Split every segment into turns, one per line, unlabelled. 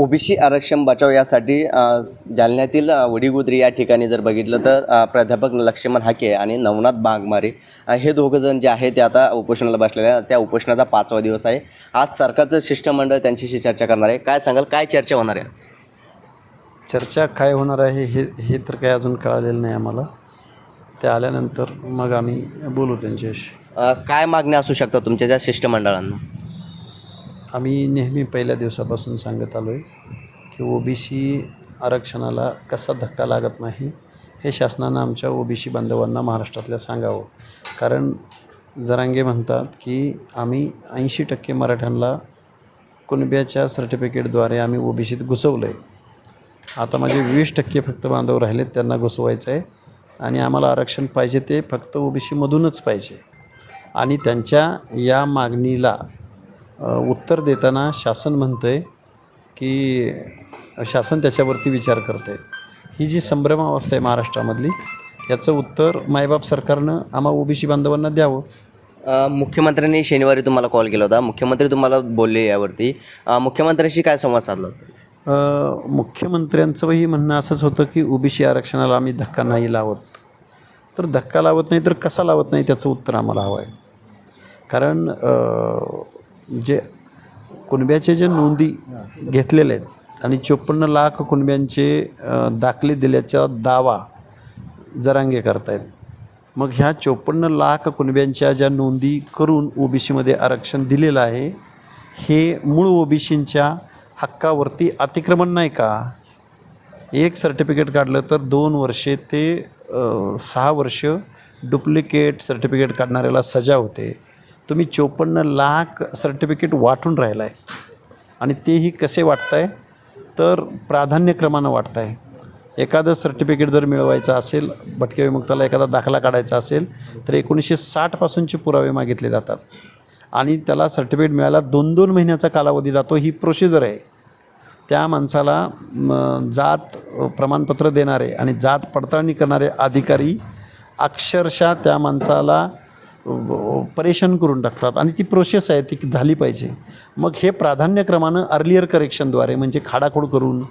OBC आरक्षण बचाव यासाठी जालन्यातील वडीगुद्री या ठिकाणी जर बघितलं तर प्राध्यापक लक्ष्मण हाके आणि नवनाथ बागमारे हे दोघं जण जे आहे ते आता उपोषणाला बसलेले त्या उपोषणाचा पाचवा दिवस आहे. आज सरकारचं शिष्टमंडळ त्यांच्याशी चर्चा करणार आहे. काय सांगाल? काय चर्चा होणार आहे आज?
चर्चा काय होणार आहे हे हे तर काही अजून कळालेलं नाही आम्हाला. ते आल्यानंतर मग आम्ही बोलू त्यांच्याशी.
काय मागण्या असू शकतात तुमच्या त्या शिष्टमंडळांना?
आम्ही नेहमी पहिल्या दिवसापासून सांगत आलो आहे की ओ बी सी आरक्षणाला कसा धक्का लागत नाही हे शासनानं आमच्या ओ बी सी बांधवांना महाराष्ट्रातल्या सांगावं. कारण जरांगे म्हणतात की आम्ही ऐंशी टक्के मराठ्यांना कुणब्याच्या सर्टिफिकेटद्वारे आम्ही ओ बी सीत घुसवलं आहे आता माझे वीस टक्के फक्त बांधव राहिलेत त्यांना घुसवायचं आहे आणि आम्हाला आरक्षण पाहिजे ते फक्त ओ बी सीमधूनच पाहिजे. आणि त्यांच्या या मागणीला उत्तर देताना शासन म्हणतं आहे की शासन त्याच्यावरती विचार करतं आहे ही जी संभ्रमावस्था आहे महाराष्ट्रामधली याचं उत्तर मायबाप सरकारनं आम्हा ओबीसी बांधवांना द्यावं.
मुख्यमंत्र्यांनी शनिवारी तुम्हाला कॉल केला होता. मुख्यमंत्री तुम्हाला बोलले यावरती. मुख्यमंत्र्यांशी काय संवाद साधला
मुख्यमंत्र्यांचंही म्हणणं असंच होतं की ओबीसी आरक्षणाला आम्ही धक्का नाही लावत. तर धक्का लावत नाही तर कसा लावत नाही त्याचं उत्तर आम्हाला हवं आहे. कारण जे कुणब्याचे जे नोंदी घेतलेले आहेत आणि चोपन्न लाख कुणब्यांचे दाखले दिल्याचा दावा जरांगे करतायत. मग ह्या चोपन्न लाख कुणब्यांच्या ज्या नोंदी करून ओबीसीमध्ये आरक्षण दिलेलं आहे हे मूळ ओबीसींच्या हक्कावरती अतिक्रमण नाही का? एक सर्टिफिकेट काढलं तर दोन वर्षे ते सहा वर्ष डुप्लिकेट सर्टिफिकेट काढणाऱ्याला सजा होते. तुम्ही चोपन्न लाख सर्टिफिकेट वाटून राहिला आहे आणि तेही कसे वाटत आहे तर प्राधान्यक्रमानं आहे एखादं सर्टिफिकेट जर मिळवायचं असेल भटक्या विमुक्ताला एखादा दाखला काढायचा असेल तर एकोणीसशे साठपासूनचे पुरावे मागितले जातात. आणि त्याला सर्टिफिकेट मिळायला दोन दोन महिन्याचा कालावधी जातो ही प्रोसिजर आहे. त्या माणसाला जात प्रमाणपत्र देणारे आणि जात पडताळणी करणारे अधिकारी अक्षरशः त्या माणसाला परेशान करून टाकतात. आणि ती प्रोसेस आहे ती झाली पाहिजे. मग हे प्राधान्यक्रमानं अर्लियर करेक्शनद्वारे म्हणजे खाडाखोड करून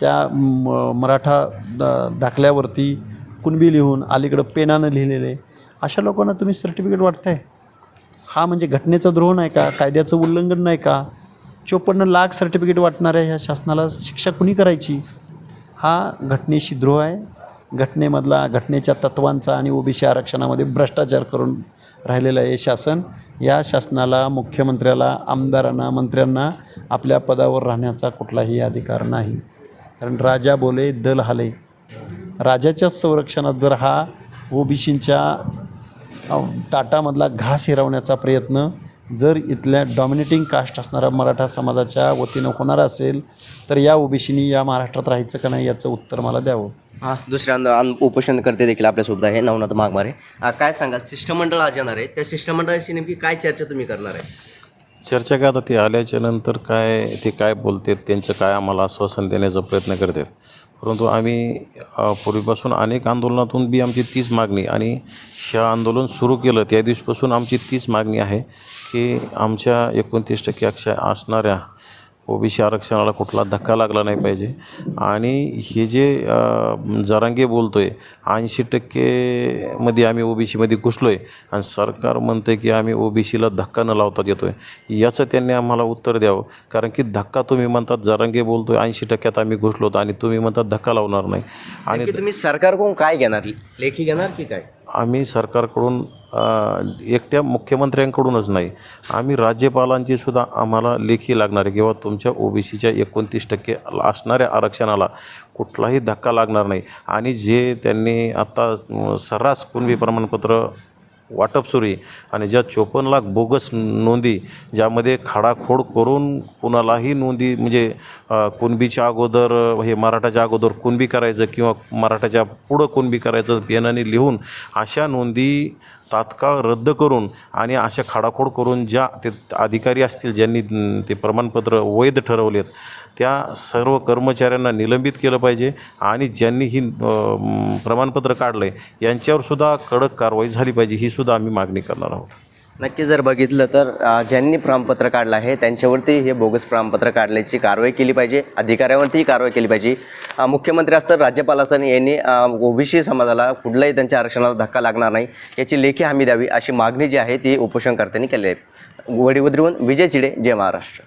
त्या म, मराठा दा दाखल्यावरती कुणबी लिहून अलीकडं पेनानं लिहिलेले अशा लोकांना तुम्ही सर्टिफिकेट वाटताय? हा म्हणजे घटनेचा द्रोह नाही का? कायद्याचं उल्लंघन नाही का? चोपन्न लाख सर्टिफिकेट वाटणाऱ्या ह्या शासनाला शिक्षा कुणी करायची? हा घटनेशी द्रोह आहे. घटनेमधला घटनेच्या तत्वांचा आणि ओबीसी आरक्षणामध्ये भ्रष्टाचार करून राहिलेलं आहे शासन या शासनाला मुख्यमंत्र्याला आमदारांना मंत्र्यांना आपल्या पदावर राहण्याचा कुठलाही अधिकार नाही. कारण राजा बोले दल हाले. राजाच्याच संरक्षणात जर हा ओबीसींच्या ताटामधला घास हिरवण्याचा प्रयत्न जर इथल्या डॉमिनेटिंग कास्ट असणाऱ्या मराठा समाजाच्या वतीनं होणार असेल तर या ओबीसीनी या महाराष्ट्रात राहायचं का नाही याचं उत्तर मला द्यावं.
हां दुसऱ्या उपोषण करते देखील आपल्यासोबत आहे नवनाथ मागमारे. अ, काय सांगाल? शिष्टमंडळ आज येणार आहे. त्या शिष्टमंडळाशी नेमकी काय चर्चा तुम्ही करणार आहे?
चर्चा काय आता ते आल्याच्यानंतर काय ते काय बोलतात त्यांचं काय आम्हाला आश्वासन देण्याचा प्रयत्न करतात? परंतु आम्ही पूर्वीपासून अनेक आंदोलनातून बी आमची तीच मागणी आणि ह्या आंदोलन सुरू केलं त्या दिवसपासून आमची तीच मागणी आहे की आमच्या एकोणतीस टक्के अक्ष असणाऱ्या ओबीसी आरक्षणाला कुठला धक्का लागला नाही पाहिजे. आणि हे जे जरांगे बोलतो आहे ऐंशी टक्केमध्ये आम्ही ओबीसीमध्ये घुसलो आहे आणि सरकार म्हणतं आहे की आम्ही ओबीसीला धक्का न लावता देतो आहे याचं त्यांनी आम्हाला उत्तर द्यावं. कारण की धक्का तुम्ही म्हणतात जरांगे बोलतो आहे ऐंशी टक्क्यात आम्ही घुसलो आणि तुम्ही म्हणतात धक्का लावणार नाही. आणि
तुम्ही सरकारकडून काय घेणार? लेखी घेणार की काय?
आम्ही सरकारकडून एकट्या मुख्यमंत्र्यांकडूनच नाही. आम्ही राज्यपालांची सुद्धा आम्हाला लेखी लागणार आहे किंवा तुमच्या ओबीसीच्या एकोणतीस टक्के असणाऱ्या आरक्षणाला कुठलाही धक्का लागणार नाही. आणि जे त्यांनी आत्ता सर्रास कुणबी प्रमाणपत्र वाटप सुरू आहे आणि ज्या चोपन्न लाख बोगस नोंदी ज्यामध्ये खाडाखोड करून कुणालाही नोंदी म्हणजे कुणबीच्या अगोदर हे मराठाच्या अगोदर कुणबी करायचं किंवा मराठाच्या पुढं कुणबी करायचं पेनाने लिहून अशा नोंदी तात्काळ रद्द करून आणि अशा खाडाखोड करून ज्या ते अधिकारी असतील ज्यांनी ते प्रमाणपत्र वैध ठरवलेत त्या सर्व कर्मचाऱ्यांना निलंबित केलं पाहिजे आणि ज्यांनी ही प्रमाणपत्र काढलं आहे यांच्यावरसुद्धा कडक कारवाई झाली पाहिजे ही सुद्धा आम्ही मागणी करणार आहोत.
नक्की जर बघितलं तर ज्यांनी प्रमाणपत्र काढलं आहे त्यांच्यावरती हे बोगस प्रमाणपत्र काढल्याची कारवाई केली पाहिजे अधिकाऱ्यावरतीही कारवाई केली पाहिजे. मुख्यमंत्री असतात राज्यपाल असताना यांनी ओबीसी समाजाला कुठलाही त्यांच्या आरक्षणाला धक्का लागणार नाही याची लेखी हमी द्यावी अशी मागणी जी आहे ती उपोषणकर्त्यांनी केली आहे. वडीवद्रीहून विजय चिडे जय महाराष्ट्र.